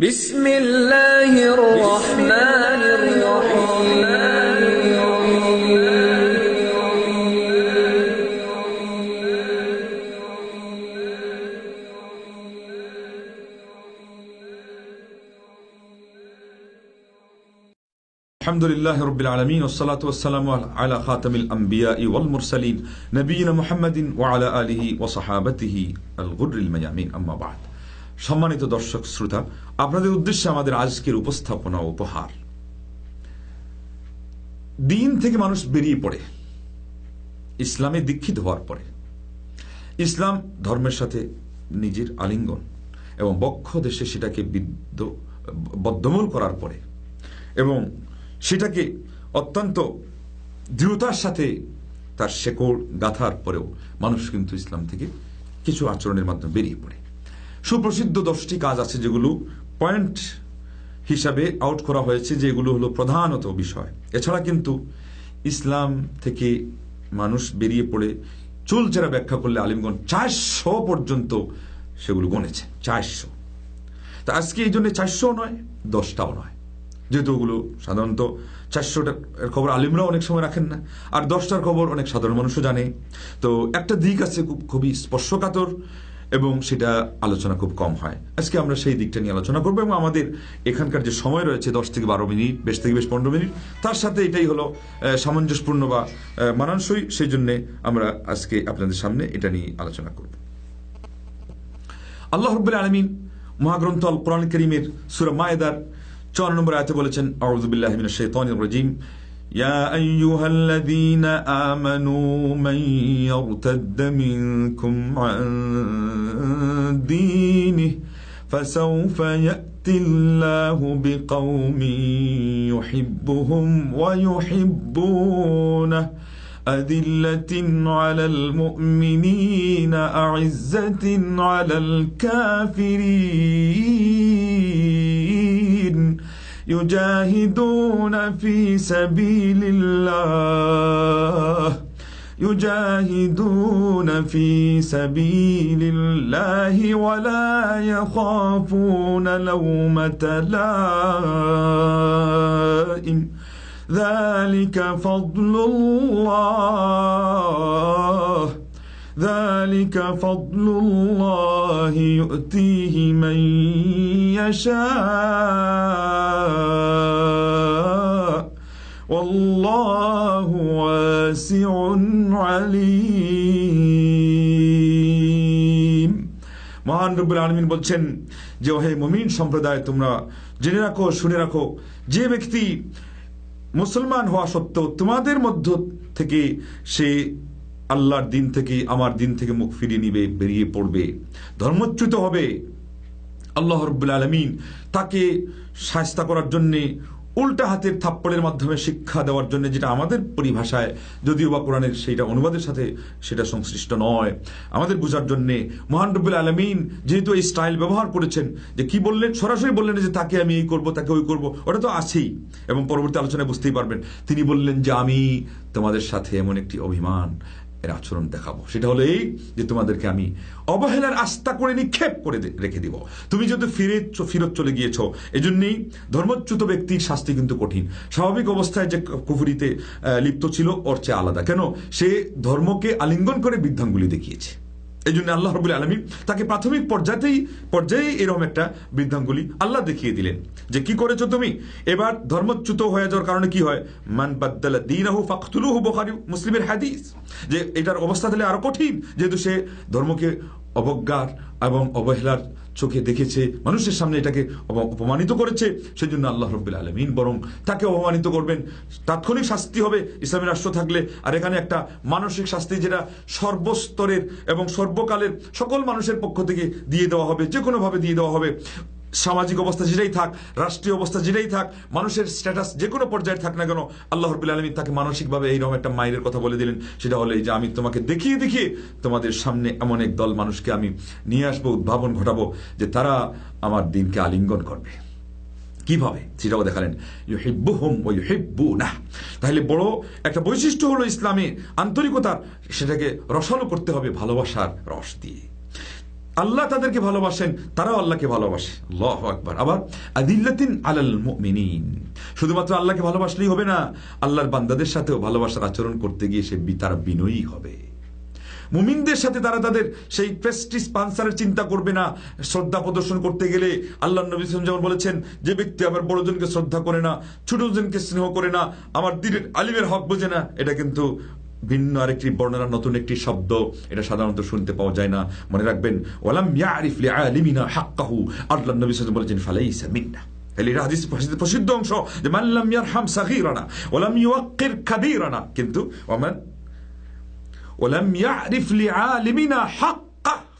بسم الله الرحمن الرحيم. الحمد لله رب العالمين والصلاة والسلام على خاتم الأنبياء والمرسلين نبينا محمد وعلى آله وصحابته الغر الميامين أما بعد সম্মানিত দর্শক শ্রোতা, আপনাদের উদ্দেশ্যে আমাদের আজকের উপস্থাপনা উপহার। দিন থেকে মানুষ বেরিয়ে পড়ে, ইসলামে দীক্ষিত হওয়ার পরে। ইসলাম ধর্মের সাথে নিজের আলিঙ্গন এবং বক্ষ দেশে সেটাকে বিদ্য বদ্ধমূল করার পরে এবং সেটাকে অত্যন্ত দৃঢ়তার সাথে তার শেকড় গাথার পরেও মানুষ কিন্তু ইসলাম থেকে কিছু আচরণের মাধ্যমে বেরিয়ে পড়ে। সুপ্রসিদ্ধ দশটি কাজ আছে যেগুলো পয়েন্ট হিসাবে আউট করা হয়েছে যেগুলো হলো প্রধানত বিষয়। এছাড়া কিন্তু ইসলাম থেকে মানুষ বেরিয়ে পড়ে চুলচেরা ব্যাখ্যা করলে আলিমগঞ্জ চারশো পর্যন্ত সেগুলো গণেছে, চারশো। তা আজকে এই জন্য চারশো নয়, দশটাও নয়। যেহেতু ওগুলো সাধারণত চারশোটার খবর আলিমরাও অনেক সময় রাখেন না, আর দশটার খবর অনেক সাধারণ মানুষও জানে। তো একটা দিক আছে খুব খুবই স্পর্শকাতর এবং সেটা আলোচনা খুব কম হয়। আজকে আমরা সেই দিকটা নিয়ে আলোচনা করব এবং আমাদের এখানকার যে সময় রয়েছে, দশ থেকে বারো মিনিট, বেশ থেকে বেশ পনেরো মিনিট, তার সাথে এটাই হলো সামঞ্জস্যপূর্ণ বা মানানসই। সেই জন্যে আমরা আজকে আপনাদের সামনে এটা নিয়ে আলোচনা করব। আল্লাহ রব্বুল আলমিন মহাগ্রন্থ কোরআন করিমের সুরা মায়েদার চুয়ান্ন নম্বর আয়তে বলেছেন আউযুবিল্লাহি শেতন রাজিম। يا أيها الذين آمنوا من يرتد منكم عن دينه فسوف يأتي الله بقوم يحبهم ويحبونه. أذلة على المؤمنين أعزة على الكافرين. يجاهدون في سبيل الله. يجاهدون في سبيل الله ولا يخافون لومة لائم. ذلك فضل الله. ذلك فضل الله يؤتيه من يشاء والله واسع عليم মহান রব্বুল আলমিন বলছেন যে ওহে মমিন সম্প্রদায় তোমরা জেনে রাখো শুনে রাখো যে ব্যক্তি মুসলমান হওয়া সত্ত্বেও তোমাদের মধ্য থেকে সে আল্লাহর দিন থেকে আমার দিন থেকে মুখ ফিরিয়ে নিবে, বেরিয়ে পড়বে। ধর্মচ্যুত হবে। আল্লাহ রব্বুল আলমিন তাকে সাহস্তা করার জন্যে উল্টা হাতের থাপ্পড়ের মাধ্যমে শিক্ষা দেওয়ার জন্য যেটা আমাদের পরিভাষায়, যদিও বা কোরআনের সেইটা অনুবাদের সাথে সেটা সংশ্লিষ্ট নয়, আমাদের বোঝার জন্যে মহান রব্বুল আলমিন যেহেতু এই স্টাইল ব্যবহার করেছেন, যে কি বললেন, সরাসরি বললেন যে তাকে আমি এই করব, তাকে ওই করব, ওটা তো আছেই। এবং পরবর্তী আলোচনায় বুঝতেই পারবেন, তিনি বললেন যে আমি তোমাদের সাথে এমন একটি অভিমান এর আচরণ দেখাবো। সেটা হলো এই যে তোমাদেরকে আমি অবহেলার আস্থা করে নিক্ষেপ করে রেখে দিব। তুমি যদি ফিরে ফিরত চলে গিয়েছ জন্যেই ধর্মচ্যুত ব্যক্তির শাস্তি কিন্তু কঠিন। স্বাভাবিক অবস্থায় যে কুফুরিতে লিপ্ত ছিল, ওর চেয়ে আলাদা। কেন? সে ধর্মকে আলিঙ্গন করে বৃদ্ধাঙ্গুলি দেখিয়েছে। এই জন্য আল্লাহ রবুল আলমী তাকে প্রাথমিক পর্যায়েই পর্যায়েই এরকম একটা বৃদ্ধাঙ্গুলি আল্লাহ দেখিয়ে দিলেন। যে কি করেছ তুমি? এবার ধর্মচ্যুত হয়ে যাওয়ার কারণে কি হয়? মান বাদ্দালা দিন দিনাহু ফাকতুলুহু বোখারি মুসলিমের হাদিস। যে এটার অবস্থা তাহলে আরও কঠিন। যেহেতু সে ধর্মকে অবজ্ঞার এবং অবহেলার চোখে দেখেছে, মানুষের সামনে এটাকে অপমানিত করেছে সেই জন্য আল্লাহ রব্বুল আলমিন বরং তাকে অপমানিত করবেন। তাৎক্ষণিক শাস্তি হবে ইসলামী রাষ্ট্র থাকলে, আর এখানে একটা মানসিক শাস্তি যেটা সর্বস্তরের এবং সর্বকালের সকল মানুষের পক্ষ থেকে দিয়ে দেওয়া হবে যে কোনোভাবে দিয়ে দেওয়া হবে। সামাজিক অবস্থা যেটাই থাক, রাষ্ট্রীয় অবস্থা যেটাই থাক, মানুষের স্ট্যাটাস যে কোনো পর্যায়ে থাক না কেন, আল্লাহ রব্বুল আলমী তাকে মানসিকভাবে এইরকম একটা মায়ের কথা বলে দিলেন। সেটা হলো এই যে আমি তোমাকে দেখিয়ে দেখিয়ে তোমাদের সামনে এমন এক দল মানুষকে আমি নিয়ে আসব, উদ্ভাবন ঘটাবো যে তারা আমার দিনকে আলিঙ্গন করবে। কীভাবে? সেটাও দেখালেন। ইউহিব্বুহুম ওয়া ইউহিব্বুনাহ। তাহলে বড় একটা বৈশিষ্ট্য হলো ইসলামে আন্তরিকতার, সেটাকে রসালো করতে হবে ভালোবাসার রস দিয়ে। আল্লাহ তাদেরকে ভালোবাসেন, তারাও আল্লাহকে ভালোবাসে। আল্লাহ আকবার। আবার আদিল্লাতিন আলাল মুমিনিন। শুধুমাত্র আল্লাহকে ভালোবাসলেই হবে না, আল্লাহর বান্দাদের সাথেও ভালোবাসার আচরণ করতে গিয়ে সে তারা বিনয়ী হবে। মুমিনদের সাথে তারা তাদের সেই প্রেস্টিজ পানসারের চিন্তা করবে না। শ্রদ্ধা প্রদর্শন করতে গেলে আল্লাহ নবী যেমন বলেছেন, যে ব্যক্তি আমার বড়জনকে শ্রদ্ধা করে না, ছোটজনকে স্নেহ করে না, আমার দিনের আলিমের হক বোঝে না, এটা কিন্তু ভিন্ন আরেকটি বর্ণনা, নতুন একটি শব্দ, এটা সাধারণত শুনতে পাওয়া যায় না। মনে রাখবেন, ওয়ালাম ইয়ারিফ লিআলিমিনা হাক্কাহু, আল্লাহ নবী সাল্লাল্লাহু বলেছেন, ফালাইসা মিন্না। এটা হাদিস প্রসিদ্ধ- অংশ, যে মাল্লাম ইয়ারহাম সাগীরানা, ওয়ালাম ইউয়াক্কির কাবীরানা। কিন্তু ওমান ওলাম ইয়ারিফ লিআলিমিনা হাক্কা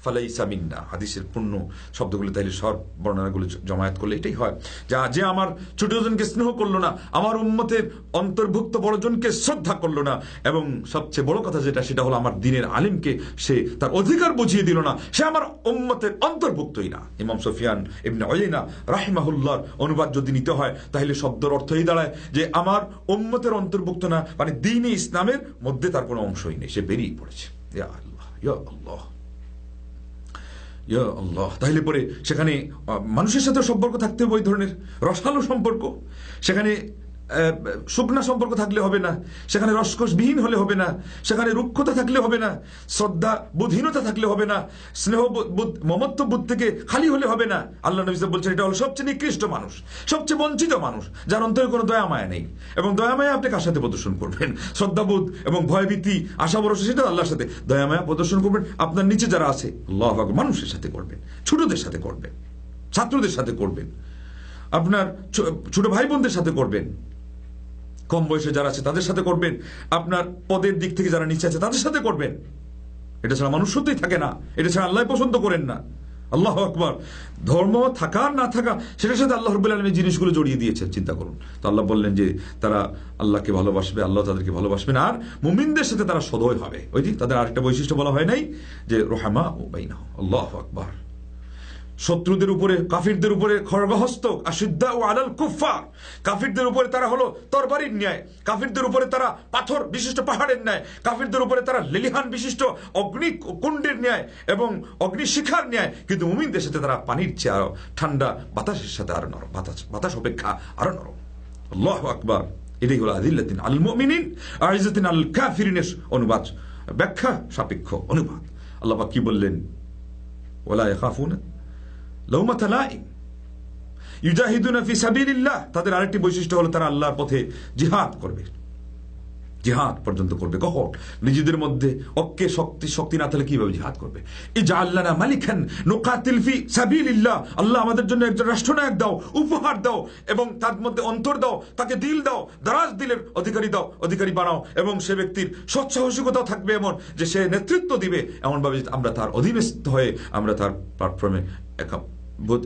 ফালাইসা মিন্না, হাদিসের পূর্ণ শব্দগুলো তাইলে সব বর্ণনাগুলো জমায়েত করলে এটাই হয়। যা যে আমার ছোটজনকে স্নেহ করল না, আমার উম্মতের অন্তর্ভুক্ত বড়জনকে শ্রদ্ধা করল না, এবং সবচেয়ে বড় কথা যেটা, সেটা হলো আমার দিনের আলিমকে সে তার অধিকার বুঝিয়ে দিল না, সে আমার উম্মতের অন্তর্ভুক্তই না। ইমাম সফিয়ান ইবনে অয়না রাহিমাহুল্লাহর অনুবাদ যদি নিতে হয় তাহলে শব্দের অর্থ এই দাঁড়ায় যে আমার উম্মতের অন্তর্ভুক্ত না মানে দিন ইসলামের মধ্যে তার কোনো অংশই নেই, সে বেরিয়ে পড়েছে। ইয়া আল্লাহ ইয়া আল্লাহ। ইয়া তাহলে পরে সেখানে মানুষের সাথে সম্পর্ক থাকতে হবে ওই ধরনের রসালো সম্পর্ক। সেখানে শুকনা সম্পর্ক থাকলে হবে না। সেখানে রসকসবিহীন হলে হবে না। সেখানে রুক্ষতা থাকলে হবে না। শ্রদ্ধা বুধহীনতা থাকলে হবে না। স্নেহ মমত্ব বুধ থেকে খালি হলে হবে না। আল্লাহ নবী বলছেন, এটা হলো সবচেয়ে নিকৃষ্ট মানুষ। সবচেয়ে বঞ্চিত মানুষ, যার অন্তরে কোনো দয়া মায়া নেই। এবং দয়া মায়া আপনি কার সাথে প্রদর্শন করবেন? শ্রদ্ধাবোধ এবং ভয়ভীতি আশা ভরসা, সেটা আল্লাহর সাথে। দয়া মায়া প্রদর্শন করবেন। আপনার নিচে যারা আছে, আল্লাহ মানুষের সাথে করবেন। ছোটদের সাথে করবেন। ছাত্রদের সাথে করবেন। আপনার ছোট ভাই বোনদের সাথে করবেন। কম বয়সে যারা আছে, তাদের সাথে করবেন। আপনার পদের দিক থেকে যারা নিচে আছে, তাদের সাথে করবেন। এটা ছাড়া মানুষ সত্যিই থাকে না। এটা ছাড়া আল্লাহ পছন্দ করেন না। আল্লাহ আকবর। ধর্ম থাকা, না থাকা, সেটার সাথে আল্লাহ রবুল্লা আলমী জিনিসগুলো জড়িয়ে দিয়েছেন, চিন্তা করুন। তো আল্লাহ বললেন যে, তারা আল্লাহকে ভালোবাসবে, আল্লাহ তাদেরকে ভালোবাসবেন। আর মুমিনদের সাথে তারা সদয় হবে। ওই যে তাদের আরেকটা বৈশিষ্ট্য বলা হয় নাই, যে রোহামা ও বাইনা আল্লাহ আকবর। শত্রুদের উপরে, কাফিরদের উপরে খড়গহস্ত আশিদ্দা ও আলাল কুফার কাফিরদের উপরে তারা হলো তরবারির ন্যায়। কাফিরদের উপরে তারা পাথর বিশিষ্ট পাহাড়ের ন্যায়। কাফিরদের উপরে তারা লেলিহান বিশিষ্ট অগ্নি কুণ্ডের ন্যায় এবং অগ্নিশিখার ন্যায়। কিন্তু মুমিনদের সাথে তারা পানির চেয়ে আরও ঠান্ডা, বাতাসের সাথে আরও নরম, বাতাস বাতাস অপেক্ষা আরও নরম। আল্লাহ আকবার। এটাই হলো আদিল্লাতিন আল মুমিনিন, আইজাতিন আল কাফিরিনের অনুবাদ, ব্যাখ্যা সাপেক্ষ অনুবাদ। আল্লাহ কি বললেন? ওলা ইয়াখাফুনা তাদের আরেকটি বৈশিষ্ট্য হলো তারা আল্লাহর পথে জিহাদ করবে। জিহাদ পর্যন্ত করবে। কখন? নিজেদের মধ্যে অক্কে শক্তি শক্তি না থাকলে কীভাবে জিহাদ করবে? এই যা আল্লাহ না মালিকান নোকাতিল ফি সাবিলিল্লাহ। আল্লাহ আমাদের জন্য একজন রাষ্ট্রনায়ক দাও, উপহার দাও এবং তার মধ্যে অন্তর দাও, তাকে দিল দাও, দারাজ দিলের অধিকারী দাও, অধিকারী বানাও এবং সে ব্যক্তির সৎসাহসিকতাও থাকবে এমন যে সে নেতৃত্ব দিবে। এমনভাবে আমরা তার অধীনস্থ হয়ে আমরা তার প্ল্যাটফর্মে একা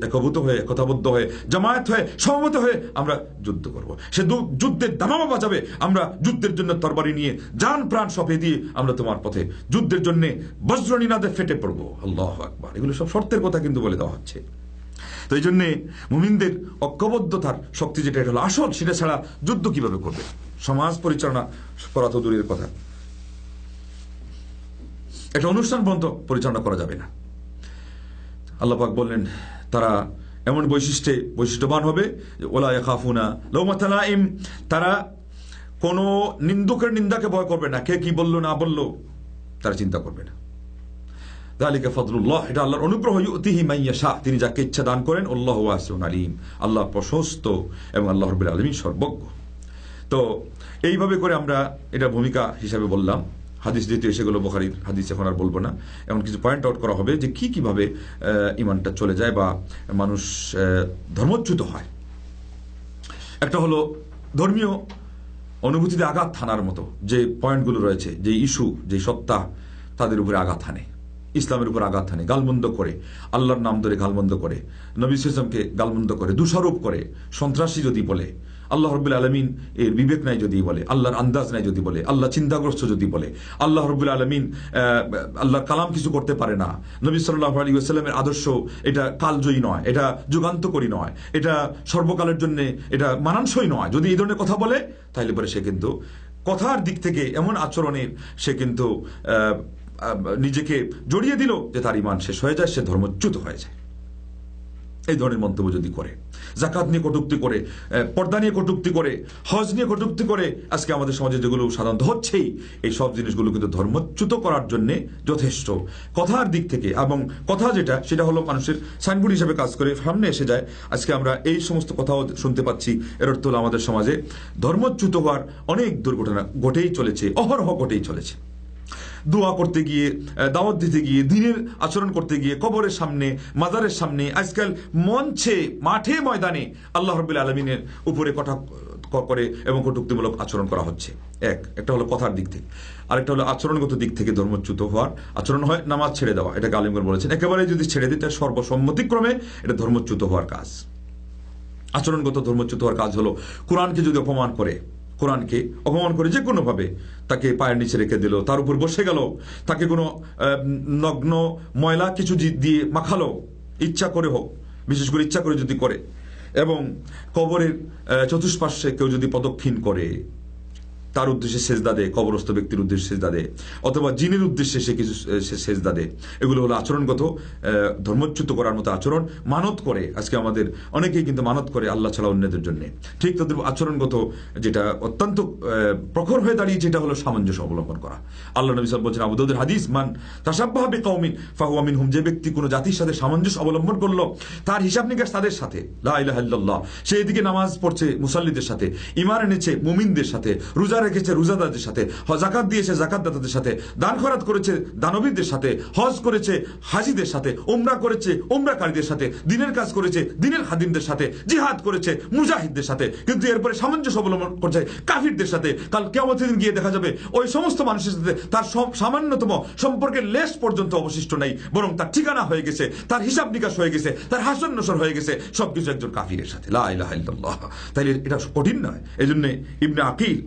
একভূত হয়ে একতাবদ্ধ হয়ে, জামায়াত হয়ে সমমত হয়ে আমরা যুদ্ধ করব। সে যুদ্ধের দামামা বাজাবে। আমরা যুদ্ধের জন্য তরবারি নিয়ে যান প্রাণ সপে দিয়ে আমরা তোমার পথে যুদ্ধের জন্য বজ্রনীনাদে ফেটে পড়ব। আল্লাহ আকবার। এগুলো সব শর্তের কথা কিন্তু বলে দেওয়া হচ্ছে। তো এই জন্যে মুমিনদের ঐক্যবদ্ধতার শক্তি যেটা হলো আসল, সেটা ছাড়া যুদ্ধ কীভাবে করবে? সমাজ পরিচালনা করা তো দূরের কথা। একটা অনুষ্ঠান পর্যন্ত পরিচালনা করা যাবে না। আল্লাপাক বললেন তারা এমন বৈশিষ্ট্যে বৈশিষ্ট্যবান হবে যে, ওলা খাফুনা লৌমাতালাইম তারা কোনো নিন্দুকের নিন্দাকে ভয় করবে না। কে কি বলল, না বলল, তারা চিন্তা করবে না। দালিকা ফজলুল্লাহ এটা আল্লাহর অনুগ্রহ, ইউতিহি মাইয়া শাহ তিনি যাকে ইচ্ছা দান করেন, আল্লাহ ওয়াসিউন আলিম, আল্লাহ প্রশস্ত এবং আল্লাহ রবিল আলমী সর্বজ্ঞ। তো, এইভাবে করে আমরা এটা ভূমিকা হিসাবে বললাম। হাদিস দ্বিতীয়, সেগুলো বোখারির হাদিস এখন আর বলব না। এমন কিছু পয়েন্ট আউট করা হবে যে কি কীভাবে ইমানটা চলে যায় বা মানুষ ধর্মচ্যুত হয়। একটা হলো ধর্মীয় অনুভূতিতে আঘাত হানার মতো, যে পয়েন্টগুলো রয়েছে, যে ইস্যু যে সত্তা, তাদের উপরে আঘাত হানে। ইসলামের উপর আঘাত হানে, গালমন্দ করে, আল্লাহর নাম ধরে গালমন্দ করে, নবী ইসলামকে গালমন্দ করে, দোষারোপ করে, সন্ত্রাসী যদি বলে আল্লাহ রবুল আলমিন এর বিবেক নাই যদি বলে, আল্লাহর আন্দাজ নাই যদি বলে, আল্লাহ চিন্তাগ্রস্ত যদি বলে, আল্লাহ রবুল আলমিন আল্লাহর কালাম কিছু করতে পারে না। নবী সাল্লাহ আলী আসসালামের আদর্শ এটা কালজয়ী নয়, এটা যুগান্তকরী নয়, এটা সর্বকালের জন্য এটা মানানসই নয়। যদি এই ধরনের কথা বলে, তাহলে পরে সে কিন্তু কথার দিক থেকে এমন আচরণের সে কিন্তু নিজেকে জড়িয়ে দিল যে তার ইমান শেষ হয়ে যায়, সে ধর্মচ্যুত হয়ে যায়। এই ধরনের মন্তব্য যদি করে জাকাত নিয়ে কটুক্তি করে পর্দা নিয়ে কটুক্তি করে, হজ নিয়ে কটুক্তি করে, আজকে আমাদের সমাজে যেগুলো সাধারণত হচ্ছেই, এই সব জিনিসগুলো কিন্তু ধর্মচ্যুত করার জন্য যথেষ্ট। কথার দিক থেকে এবং কথা যেটা, সেটা হলো মানুষের সাইনবোর্ড হিসেবে কাজ করে, সামনে এসে যায়। আজকে আমরা এই সমস্ত কথাও শুনতে পাচ্ছি, এর অর্থ হলো আমাদের সমাজে ধর্মচ্যুত হওয়ার অনেক দুর্ঘটনা ঘটেই চলেছে, অহরহ ঘটেই চলেছে। দোয়া করতে গিয়ে দাওয়াত দিতে গিয়ে, দিনের আচরণ করতে গিয়ে, কবরের সামনে, মাজারের সামনে, আজকাল মঞ্চে, মাঠে ময়দানে আল্লাহ রবিল আলমিনের উপরে কথা করে এবং কটুক্তিমূলক আচরণ করা হচ্ছে। এক, একটা হলো কথার দিক থেকে। আরেকটা হলো আচরণগত দিক থেকে ধর্মচ্যুত হওয়ার আচরণ হয়, নামাজ ছেড়ে দেওয়া এটা গালিমগর বলেছেন। একেবারে যদি ছেড়ে দিতে সর্বসম্মতিক্রমে এটা ধর্মচ্যুত হওয়ার কাজ। আচরণগত ধর্মচ্যুত হওয়ার কাজ হলো, কোরআনকে যদি অপমান করে কোরআনকে অপমান করে যে কোনোভাবে তাকে পায়ের নিচে রেখে দিল, তার উপর বসে গেল, তাকে কোনো নগ্ন ময়লা কিছু দিয়ে মাখালো, ইচ্ছা করে হোক, বিশেষ করে ইচ্ছা করে যদি করে এবং কবরের চতুষ্পার্শ্বে কেউ যদি পদক্ষিণ করে। তার উদ্দেশ্যে সেজদা দেয়, কবরস্থ ব্যক্তির উদ্দেশ্যে সেজদা দেয়, অথবা জিনের উদ্দেশ্যে সে কিছু সেজদা দেয়। এগুলো হলো আচরণগত ধর্মচ্যুত করার মতো আচরণ। মানত করে, আজকে আমাদের অনেকেই কিন্তু মানত করে আল্লাহ ছাড়া অন্যদের জন্য। ঠিক তাদের আচরণগত যেটা অত্যন্ত প্রখর হয়ে দাঁড়িয়ে, যেটা হলো সামঞ্জস্য অবলম্বন করা। আল্লাহ নবী সাল বলছেন আবুদের হাদিস, মান তাসাব্বাহাবে কৌমিন ফাহুয়ামিন হুম যে ব্যক্তি কোনো জাতির সাথে সামঞ্জস্য অবলম্বন করল, তার হিসাব নিকাশ তাদের সাথে। লা ইলাহা ইল্লাল্লাহ, সে এদিকে নামাজ পড়ছে মুসাল্লিদের সাথে ইমান এনেছে মুমিনদের সাথে, রোজা রেখেছে রোজাদারদের সাথে জাকাত দিয়েছে জাকাতদাতাদের সাথে, দান খরাত করেছে দানবীরদের সাথে, হজ করেছে হাজিদের সাথে, উমরা করেছে উমরাকারীদের সাথে, দিনের কাজ করেছে দিনের খাদিমদের সাথে, জিহাদ করেছে মুজাহিদদের সাথে। কিন্তু এরপরে সামঞ্জস্য অবলম্বন করছে কাফিরদের সাথে। কাল কেমন দিন গিয়ে দেখা যাবে ওই সমস্ত মানুষের সাথে তার সামান্যতম সম্পর্কের লেশ পর্যন্ত অবশিষ্ট নাই, বরং তার ঠিকানা হয়ে গেছে, তার হিসাব নিকাশ হয়ে গেছে, তার হাসন নসর হয়ে গেছে, সবকিছু একজন কাফিরের সাথে। লা ইলাহা তাইলে এটা কঠিন নয়। এই জন্য ইবনে আকিল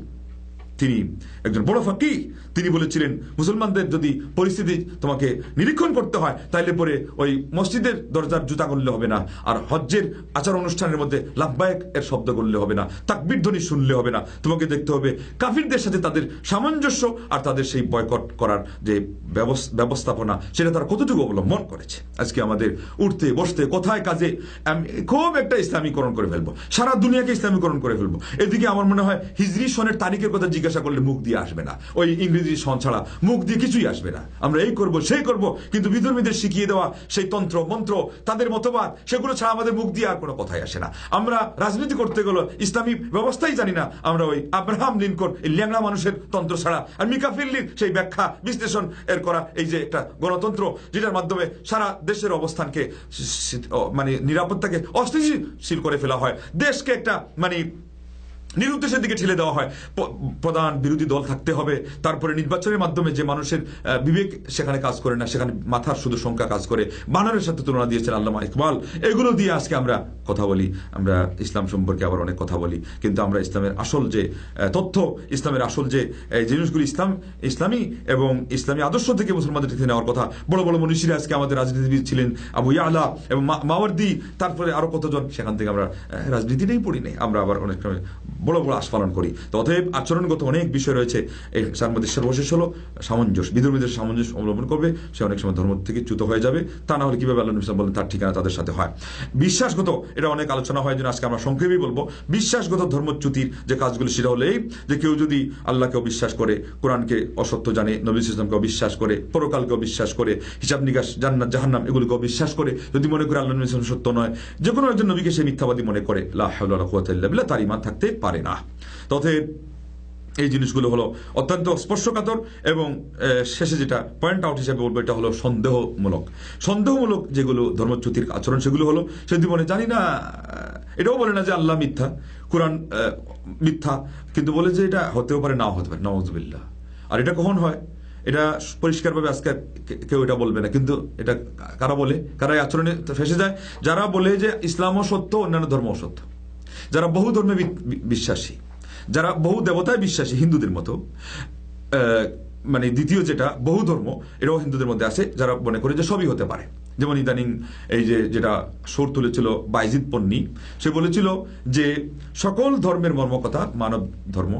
তিনি একজন বড় ফাকি তিনি বলেছিলেন, মুসলমানদের যদি পরিস্থিতি তোমাকে নিরীক্ষণ করতে হয়, তাইলে পরে ওই মসজিদের দরজার জুতা করলে হবে না, আর হজ্জের আচার অনুষ্ঠানের মধ্যে লাভবায়ক এর শব্দ করলে হবে না, তাকবির ধ্বনি শুনলে হবে না। তোমাকে দেখতে হবে কাফিরদের সাথে তাদের সামঞ্জস্য আর তাদের সেই বয়কট করার যে ব্যবস- ব্যবস্থাপনা, সেটা তারা কতটুকু অবলম্বন করেছে। আজকে আমাদের উঠতে, বসতে, কোথায়, কাজে খুব একটা ইসলামীকরণ করে ফেলব, সারা দুনিয়াকে ইসলামীকরণ করে ফেলব। এদিকে আমার মনে হয় হিজরি সনের তারিখের কথা জিজ্ঞাসা করলে মুখ দিয়ে আসবে না। ওই ইংরেজি সন ছাড়া মুখ দিয়ে কিছুই আসবে না। আমরা এই করব, সেই করব, কিন্তু বিধর্মীদের শিখিয়ে দেওয়া সেই তন্ত্র, মন্ত্র, তাদের মতবাদ, সেগুলো ছাড়া আমাদের মুখ দিয়ে আর কোনো কথাই আসে না। আমরা রাজনীতি করতে গেলে ইসলামী ব্যবস্থাই জানি না। আমরা ওই আব্রাহাম লিনকন এই ল্যাংড়া মানুষের তন্ত্র ছাড়া আর মিকাফিল্লির সেই ব্যাখ্যা, বিশ্লেষণ এর করা এই যে একটা গণতন্ত্র, যেটার মাধ্যমে সারা দেশের অবস্থানকে মানে নিরাপত্তাকে অস্থিতিশীল করে ফেলা হয়। দেশকে একটা মানে নিরুদ্দেশের দিকে ঠেলে দেওয়া হয়। প্রধান বিরোধী দল থাকতে হবে। তারপরে নির্বাচনের মাধ্যমে যে মানুষের বিবেক সেখানে কাজ করে না, সেখানে মাথার শুধু সংখ্যা কাজ করে। বানরের সাথে তুলনা দিয়েছেন আল্লামা ইকবাল। এগুলো দিয়ে আজকে আমরা কথা বলি। আমরা ইসলাম সম্পর্কে আবার অনেক কথা বলি। কিন্তু আমরা ইসলামের আসল যে তথ্য, ইসলামের আসল যে জিনিসগুলি ইসলাম, ইসলামী এবং ইসলামী আদর্শ থেকে মুসলমানদের থেকে নেওয়ার কথা। বড় বড় মনীষীরা আজকে আমাদের রাজনীতিবিদ ছিলেন আবু ইয়ালা এবং মাওয়ার্দি, তারপরে আরও কতজন, সেখান থেকে আমরা রাজনীতিটাই পড়ি নাই। আমরা আবার অনেক সময় বড় বড় আস্ফালন করি। তো অতএব আচরণগত অনেক বিষয় রয়েছে। এই মধ্যে সর্বশেষ হলো, সামঞ্জস্য বিধর্মীদের সামঞ্জস্য অবলম্বন করবে, সে অনেক সময় ধর্ম থেকে চ্যুত হয়ে যাবে। তা না হলে কীভাবে আল্লাহ সাল্লাল্লাহু বলেন, তার ঠিকানা তাদের সাথে হয়। বিশ্বাসগত, এটা অনেক আলোচনা হয়, যেন আজকে আমরা সংক্ষেপেই বলব। বিশ্বাসগত ধর্মচ্যুতির যে কাজগুলো, সেটা হলো এই যে কেউ যদি আল্লাহকে বিশ্বাস করে, কোরআনকে অসত্য জানে, নবী ইসলামকে বিশ্বাস করে পরকালকে বিশ্বাস করে, হিসাব নিকাশ, জান্নাত, জাহান্নাম এগুলোকে বিশ্বাস করে, যদি মনে করে আল্লাহ ইসলাম সত্য নয়, যে কোনো একজন নবীকে সে মিথ্যাবাদী মনে করে। লা হাওলা ওয়ালা কুওয়াতা তার ইমান থাকতে পারে। না। তথে এই জিনিসগুলো হলো অত্যন্ত স্পর্শকাতর এবং শেষে যেটা পয়েন্ট আউট হিসেবে বলব, এটা হলো সন্দেহমূলক। সন্দেহমূলক যেগুলো ধর্মচ্যুতির আচরণ, সেগুলো হলো সে বলে জানি না এটাও বলে না যে আল্লাহ মিথ্যা, কোরআন মিথ্যা, কিন্তু বলে যে এটা হতেও পারে, নাও হতে পারে নওয়াজবিল্লাহ আর এটা কখন হয়? এটা পরিষ্কারভাবে আজকে কেউ এটা বলবে না, কিন্তু এটা কারা বলে, কারা এই আচরণে ফেসে যায়? যারা বলে যে ইসলামও সত্য, অন্যান্য ধর্মও সত্য। যারা বহু ধর্মে বিশ্বাসী, যারা বহু দেবতায় বিশ্বাসী, হিন্দুদের মতো মানে দ্বিতীয় যেটা, বহু ধর্ম এটাও হিন্দুদের মধ্যে আছে, যারা মনে করে যে সবই হতে পারে। যেমন ইদানিং এই যে যেটা সোর তুলেছিল বাইজিৎ পন্নি, সে বলেছিল যে সকল ধর্মের মর্মকথা মানব ধর্ম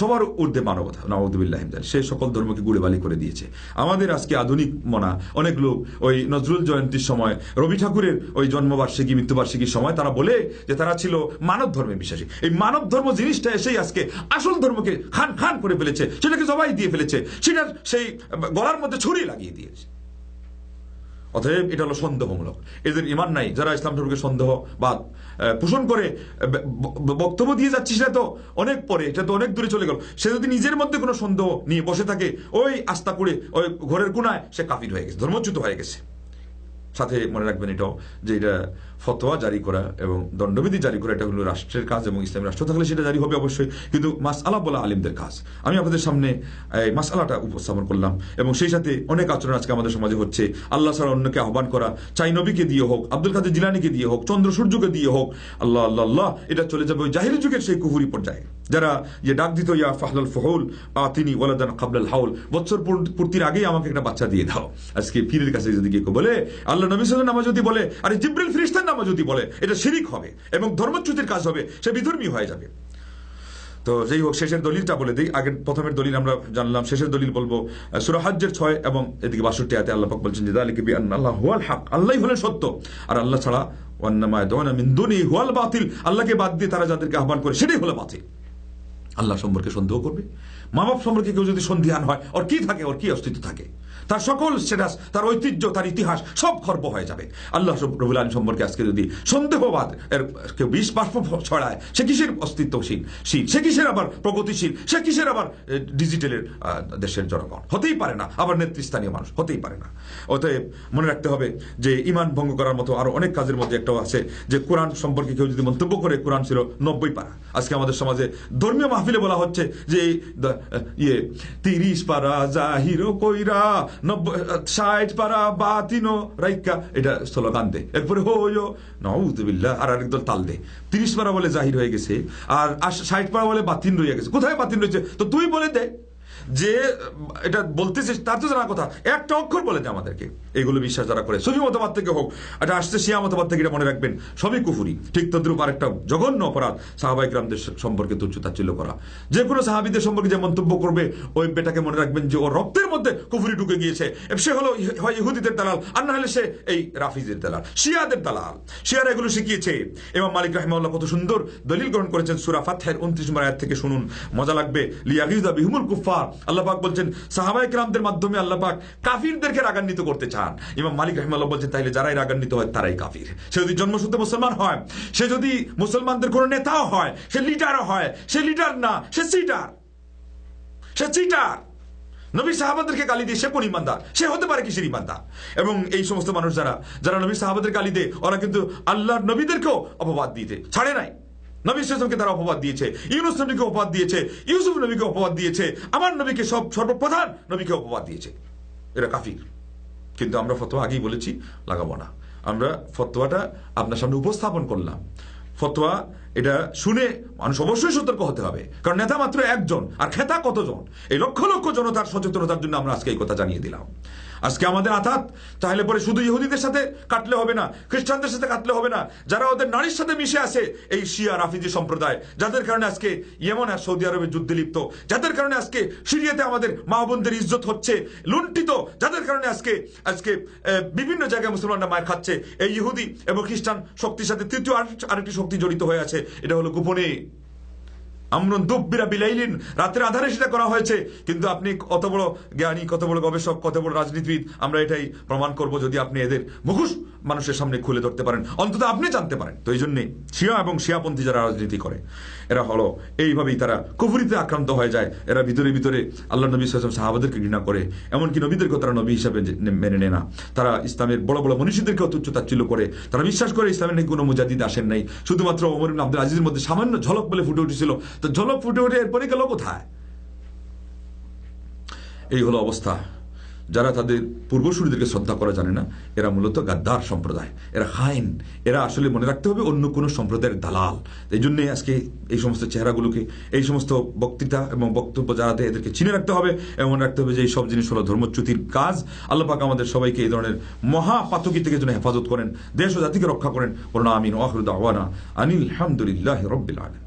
সবার ঊর্ধ্বে মানবতা নওয়াজুবিল্লাহ সে সকল ধর্মকে গুড়েবালি করে দিয়েছে। আমাদের আজকে আধুনিক মনা, অনেক লোক ওই নজরুল জয়ন্তীর সময়, রবি ঠাকুরের ওই জন্মবার্ষিকী, মৃত্যুবার্ষিকীর সময় তারা বলে যে তারা ছিল মানব ধর্মে বিশ্বাসী। এই মানব ধর্ম জিনিসটা এসেই আজকে আসল ধর্মকে খান খান করে ফেলেছে। সেটাকে জবাই দিয়ে ফেলেছে। সেটার সেই গলার মধ্যে ছুরি লাগিয়ে দিয়েছে। অতএব এটা হলো সন্দেহমূলক। এদের ইমান নাই, যারা ইসলাম ধর্মকে সন্দেহ বা পোষণ করে বক্তব্য দিয়ে যাচ্ছে সেটা তো অনেক পরে, এটা তো অনেক দূরে চলে গেল। সে যদি নিজের মধ্যে কোনো সন্দেহ নিয়ে বসে থাকে, ওই আস্থা করে ওই ঘরের কোনায়, সে কাফির হয়ে গেছে, ধর্মচ্যুত হয়ে গেছে। সাথে মনে রাখবেন এটাও যে এটা ফতোয়া জারি করা এবং দণ্ডবিধি জারি করা, এটা হলো রাষ্ট্রের কাজ এবং ইসলামী রাষ্ট্র। থাকলে সেটা জারি হবে অবশ্যই, কিন্তু মাস আলা বলা আলিমদের কাজ। আমি আপনাদের সামনে মাস আলাটা উপস্থাপন করলাম এবং সেই সাথে অনেক আচরণ আজকে আমাদের সমাজে হচ্ছে। আল্লাহ ছাড়া অন্যকে আহ্বান করা, চাই নবীকে দিয়ে হোক, আব্দুল কাদের জিলানিকে দিয়ে হোক, চন্দ্র সূর্যকে দিয়ে হোক, আল্লাহ আল্লাহ আল্লাহ, এটা চলে যাবে ওই জাহির যুগের সেই কুহুরি পর্যায়ে। যারা যে ডাক দিত, ইয়া ফাহলাল ফহুল তিনি ওয়ালাদান কাবলাল হাউল বছর পূর্তির আগেই আমাকে একটা বাচ্চা দিয়ে দাও। আজকে পীরের কাছে যদি কেউ বলে, আল্লাহ নবী সাল্লাল্লাহু নামা যদি বলে, আরে জিব্রিল নামা যদি বলে, এটা শিরিক হবে এবং ধর্মচ্যুতির কাজ হবে, সে বিধর্মী হয়ে যাবে। তো হোক, শেষের দলিলটা বলে দিই। আগের, প্রথমের দলিল আমরা জানলাম, শেষের দলিল বলব সুরাহাজ্যের ছয় এবং এদিকে বাষট্টি আয়াতে আল্লাহ পাক বলছেন যে আল্লাহ হুয়াল হলেন সত্য। আর আল্লাহ ছাড়া ওয়ান্নামায় দোয়ানা মিন দুনি হুয়াল বাতিল। আল্লাহকে বাদ দিয়ে তারা যাদেরকে আহ্বান করে, সেটাই হলো বাতিল। আল্লাহ সম্পর্কে সন্দেহ করবে? মা বাপ সম্পর্কে কেউ যদি সন্ধিহান হয়, ওর কি থাকে? ওর কি অস্তিত্ব থাকে? তার সকল স্ট্যাটাস, তার ঐতিহ্য, তার ইতিহাস সব খর্ব হয়ে যাবে। আল্লাহ রবুল আলম সম্পর্কে আজকে যদি সন্দেহবাদ এর কেউ বিষ বাষ্প ছড়ায়, সে কিসের অস্তিত্বশীল? শীল সে কিসের আবার প্রগতিশীল? সে কিসের আবার ডিজিটালের দেশের জনগণ? হতেই পারে না। আবার নেতৃস্থানীয় মানুষ? হতেই পারে না। অতএব মনে রাখতে হবে যে ইমান ভঙ্গ করার মতো আরও অনেক কাজের মধ্যে একটাও আছে যে কোরআন সম্পর্কে কেউ যদি মন্তব্য করে, কোরআন ছিল নব্বই পারা। আজকে আমাদের সমাজে ধর্মীয় মাহফিলে বলা হচ্ছে যে ইয়ে তিরিশ পারা জাহিরো কইরা নব্বই পারা রাইকা এটা দে এরপরে নউদ্দিল্লাহ আর আরেকদল তাল দে। তিরিশ পারা বলে জাহির হয়ে গেছে, আর পারা বলে বাতিন রয়ে গেছে। কোথায় বাতিন রয়েছে? তো তুই বলে দে। যে, এটা বলতেছিস, তার তো জানা কথা। একটা অক্ষর বলে দে আমাদেরকে। এগুলো বিশ্বাস যারা করে। সহি মতবাদ থেকে হোক, এটা আসছে শিয়া মতবাদ থেকে, এটা মনে রাখবেন, সবই কুফুরি। ঠিক তদ্রুপ আরেকটা জঘন্য অপরাধ সাহাবাই গ্রামদের সম্পর্কে তুচ্ছ তাচ্ছিল্য করা। যে কোনো সাহাবিদের সম্পর্কে যে মন্তব্য করবে, ওই বেটাকে মনে রাখবেন যে ওর রক্তের মধ্যে কুফুরি ঢুকে গিয়েছে। সে হলো হয় ইহুদিদের দালাল, আর না হলে সে এই রাফিজের দালাল, শিয়াদের দালাল। শিয়ারা এগুলো শিখিয়েছে। এবং মালিক রাহিমাল্লাহ কত সুন্দর দলিল গ্রহণ করেছেন সুরা উনত্রিশ আয়াত থেকে শুনুন। মজা লাগবে। লিয়াগিজা বিহুমুল কুফার আল্লাহ পাক বলছেন, সাহাবায়ে কেরামদের মাধ্যমে আল্লাহ পাক কাফিরদেরকে রাগান্বিত করতে চান। ইমাম মালিক রহিমাল্লাহ বলছেন, তাইলে যারাই রাগান্বিত হয় তারাই কাফির। সে যদি জন্মসূত্রে মুসলমান হয়, সে যদি মুসলমানদের কোনো নেতাও হয়, সে লিডারও হয়, সে লিডার না, সে সিটার সে চিটার। নবী সাহাবাদেরকে গালি দিয়ে সে কোন ইমানদার? সে হতে পারে কিসের ইমানদার? এবং এই সমস্ত মানুষ যারা যারা নবী সাহাবাদের গালি দেয়, ওরা কিন্তু আল্লাহর নবীদেরকেও অপবাদ দিতে ছাড়ে নাই। নবী সালামকে তারা অপবাদ দিয়েছে? ইউনুস নবীকে অপবাদ দিয়েছে, ইউসুফ নবীকে অপবাদ দিয়েছে, আমার নবীকে সব সর্বপ্রধান নবীকে অপবাদ দিয়েছে। এরা কাফির। কিন্তু আমরা ফতোয়া আগেই বলেছি, লাগাবো না। আমরা ফতোয়াটা আপনার সামনে উপস্থাপন করলাম। ফতোয়া এটা শুনে মানুষ অবশ্যই সতর্ক হতে হবে। কারণ নেতা মাত্র একজন, আর খেতা কতজন? এই লক্ষ লক্ষ জনতার সচেতনতার জন্য আমরা আজকে এই কথা জানিয়ে দিলাম। আজকে আমাদের আঘাত। তাহলে পরে শুধু ইহুদিদের সাথে কাটলে হবে না, খ্রিস্টানদের সাথে কাটলে হবে না, যারা ওদের নারীর সাথে মিশে আছে, এই শিয়া, রাফিজি সম্প্রদায়, যাদের কারণে আজকে ইয়েমন আর সৌদি আরবে যুদ্ধে লিপ্ত, যাদের কারণে আজকে সিরিয়াতে আমাদের মা বোনদের ইজ্জত হচ্ছে, লুণ্ঠিত, যাদের কারণে আজকে আজকে বিভিন্ন জায়গায় মুসলমানরা মায়ের খাচ্ছে, এই ইহুদি এবং খ্রিস্টান শক্তির সাথে তৃতীয় আরেকটি শক্তি জড়িত হয়ে আছে, এটা হলো গোপনে। আমরন দুব্বিরা বিলাইলিন। রাতের আধারে সেটা করা হয়েছে। কিন্তু আপনি কত বড় জ্ঞানী, কত বড় গবেষক, কত বড় রাজনীতিবিদ, আমরা এটাই প্রমাণ করব যদি আপনি এদের মুখোশ মানুষের সামনে খুলে ধরতে পারেন। অন্তত আপনি জানতে পারেন। তো এই জন্যে শিয়া এবং শিয়াপন্থী যারা রাজনীতি করে, এরা হলো, এইভাবেই তারা কুফুরিতে আক্রান্ত হয়ে যায়। এরা ভিতরে ভিতরে আল্লাহ নবী সাল্লাম সাহাবাদেরকে ঘৃণা করে। এমনকি নবীদেরকেও তারা নবী হিসাবে মেনে নেয় না। তারা ইসলামের বড় বড় মনীষীদেরকেও তুচ্ছ তাচ্ছিল্য করে। তারা বিশ্বাস করে ইসলামের নাকি কোনো মুজাদিদ আসেন নাই। শুধুমাত্র ওমর আব্দুল আজিজের মধ্যে সামান্য ঝলক বলে ফুটে উঠেছিল। তো ঝলক ফুটে উঠে এরপরে গেল কোথায়? এই হলো অবস্থা। যারা তাদের পূর্বসূরীদেরকে শ্রদ্ধা করা জানে না, এরা মূলত গাদ্দার সম্প্রদায়, এরা হাইন এরা আসলে মনে রাখতে হবে অন্য কোনো সম্প্রদায়ের দালাল। এই জন্যে আজকে এই সমস্ত চেহারাগুলোকে, এই সমস্ত বক্তৃতা এবং বক্তব্য যারা দেয় এদেরকে চিনে রাখতে হবে, এবং মনে রাখতে হবে যে এই সব জিনিস হলো ধর্মচ্যুতির কাজ। আল্লাহ পাক আমাদের সবাইকে এই ধরনের মহা পাতকি থেকে যেন হেফাজত করেন, দেশ ও জাতিকে রক্ষা করেন। বলুন আমিন ওয়াহরুদ আনিল হামদুলিল্লাহ রব্বিল আলম